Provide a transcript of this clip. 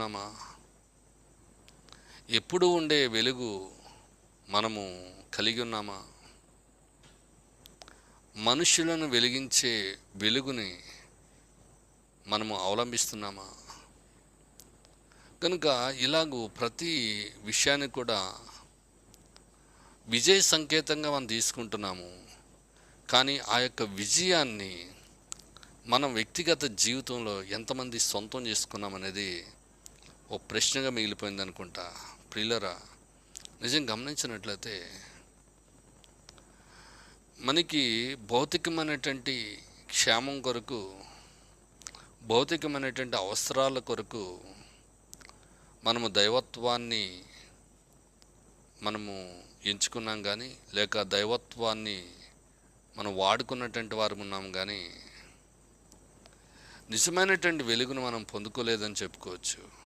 ఉన్నామా ఎప్పుడు ఉండే వెలుగు మనము కలిగి ఉన్నామా? మనుషులను వెలిగించే వెలుగుని మనము అవలంబిస్తున్నామా? కనుక ఇలాగూ ప్రతి విషయాన్ని కూడా విజయ సంకేతంగా మనం తీసుకుంటున్నాము. కానీ ఆ యొక్క విజయాన్ని మనం వ్యక్తిగత జీవితంలో ఎంతమంది సొంతం చేసుకున్నాం అనేది ఓ ప్రశ్నగా మిగిలిపోయింది అనుకుంటా ప్రియులరా నిజం గమనించినట్లయితే మనకి భౌతికమైనటువంటి క్షేమం కొరకు భౌతికమైనటువంటి అవసరాల కొరకు మనము దైవత్వాన్ని మనము ఎంచుకున్నాం కానీ లేక దైవత్వాన్ని మనం వాడుకున్నటువంటి వారు ఉన్నాం కానీ నిజమైనటువంటి వెలుగును మనం పొందుకోలేదని చెప్పుకోవచ్చు.